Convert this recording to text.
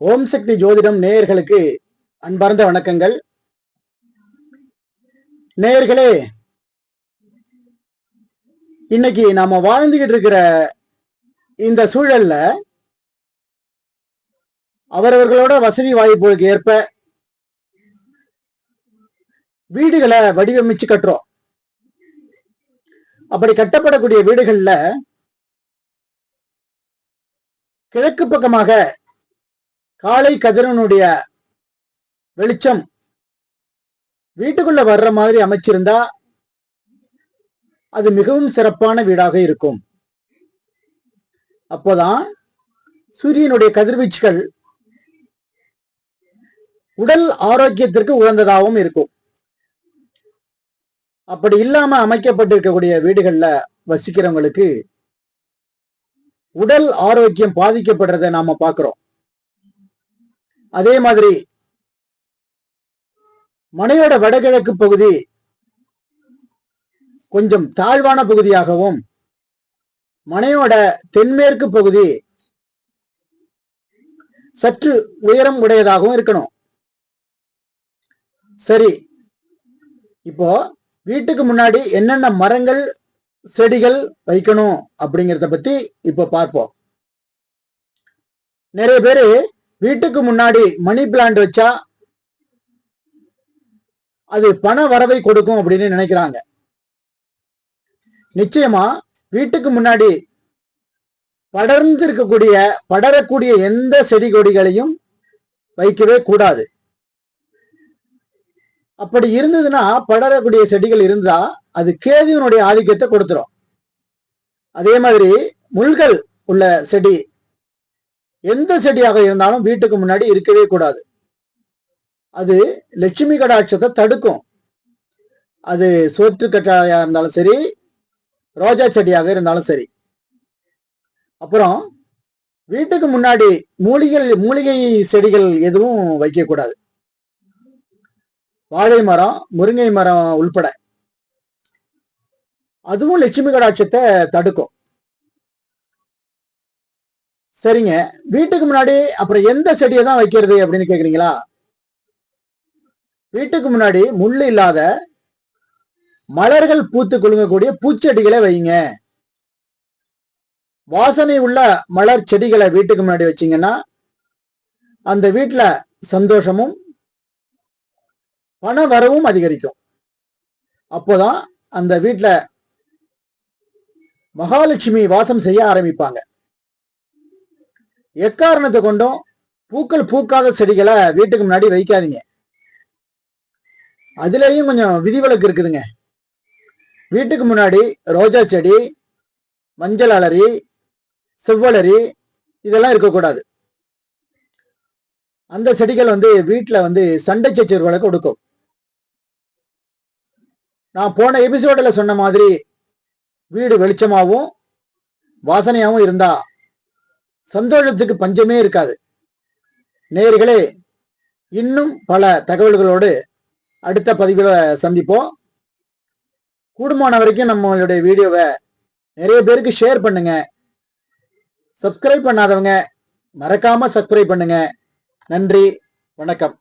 ஓம் சக்தி ஜோதிடம் நேயர்களுக்கு அன்பார்ந்த வணக்கங்கள். நேயர்களே இன்னைக்கு நாம வாழ்ந்துகிட்டு இருக்கிற இந்த சூழல்ல அவரவர்களோட வசதி வாய்ப்புகளுக்கு ஏற்ப வீடுகளை வடிவமைச்சு கட்டுறோம். அப்படி கட்டப்படக்கூடிய வீடுகள்ல கிழக்கு பக்கமாக காலை கதிரவனுடைய வெளிச்சம் வீட்டுக்குள்ள வர்ற மாதிரி அமைச்சிருந்தா அது மிகவும் சிறப்பான வீடாக இருக்கும். அப்போதான் சூரியனுடைய கதிர்வீச்சுகள் உடல் ஆரோக்கியத்திற்கு உகந்ததாகவும் இருக்கும். அப்படி இல்லாம அமைக்கப்பட்டிருக்கக்கூடிய வீடுகள்ல வசிக்கிறவங்களுக்கு உடல் ஆரோக்கியம் பாதிக்கப்படுறத நாம பாக்குறோம். அதே மாதிரி மனையோட வடகிழக்கு பகுதி கொஞ்சம் தாழ்வான பகுதியாகவும் மனையோட தென்மேற்கு பகுதி சற்று உயரம் உடையதாகவும் இருக்கணும். சரி இப்போ வீட்டுக்கு முன்னாடி என்னென்ன மரங்கள் செடிகள் வைக்கணும் அப்படிங்கிறத பத்தி இப்போ பார்ப்போம். நிறைய பேரு வீட்டுக்கு முன்னாடி மணி பிளான்ட் வச்சா அது பண வரவை கொடுக்கும் அப்படின்னு நினைக்கிறாங்க. நிச்சயமா வீட்டுக்கு முன்னாடி படர்ந்து இருக்கக்கூடிய படரக்கூடிய எந்த செடி கொடிகளையும் வைக்கவே கூடாது. அப்படி இருந்ததுன்னா படரக்கூடிய செடிகள் இருந்தா அது கேதுவினுடைய ஆதிக்கத்தை கொடுத்துரும். அதே மாதிரி முள்கள் உள்ள செடி எந்த செடியாக இருந்தாலும் வீட்டுக்கு முன்னாடி இருக்கவே கூடாது. அது லட்சுமி கடாட்சத்தை தடுக்கும். அது சோற்றுக்கட்டாயா இருந்தாலும் சரி ரோஜா செடியாக இருந்தாலும் சரி. அப்புறம் வீட்டுக்கு முன்னாடி மூலிகை மூலிகை செடிகள் எதுவும் வைக்கக்கூடாது வாழை மரம் முருங்கை மரம் உள்பட. அதுவும் லட்சுமி கடாட்சத்தை தடுக்கும். சரிங்க. வீட்டுக்கு முன்னாடி அப்புறம் எந்த செடியை தான் வைக்கிறது அப்படின்னு கேக்குறீங்களா? வீட்டுக்கு முன்னாடி முள் இல்லாத மலர்கள் பூத்து குலுங்கக்கூடிய பூச்செடிகளை வைங்க. வாசனை உள்ள மலர் செடிகளை வீட்டுக்கு முன்னாடி வச்சீங்கன்னா அந்த வீட்டுல சந்தோஷமும் பண வரவும் அதிகரிக்கும். அப்போதான் அந்த வீட்டுல மகாலட்சுமி வாசம் செய்ய ஆரம்பிப்பாங்க. எக்காரணத்தை கொண்டும் பூக்கள் பூக்காத செடிகளை வீட்டுக்கு முன்னாடி வைக்காதீங்க. அதுலேயும் கொஞ்சம் விதிவிலக்கு இருக்குதுங்க. வீட்டுக்கு முன்னாடி ரோஜா செடி மஞ்சள் அலரி செவ்வலரி இதெல்லாம் இருக்கக்கூடாது. அந்த செடிகள் வந்து வீட்டில் வந்து சண்டை சச்சரவுகளை கொடுக்கும் நான் போன எபிசோடில் சொன்ன மாதிரி வீடு வெளிச்சமாகவும் வாசனையாகவும் இருந்தால் சந்தோஷத்துக்கு பஞ்சமே இருக்காது. நேர்களே இன்னும் பல தகவல்களோடு அடுத்த பதிவில் சந்திப்போம். கூடுமான வரைக்கும் நம்மளுடைய வீடியோவை நிறைய பேருக்கு ஷேர் பண்ணுங்க. சப்ஸ்கிரைப் பண்ணாதவங்க மறக்காம சப்ஸ்கிரைப் பண்ணுங்க. நன்றி வணக்கம்.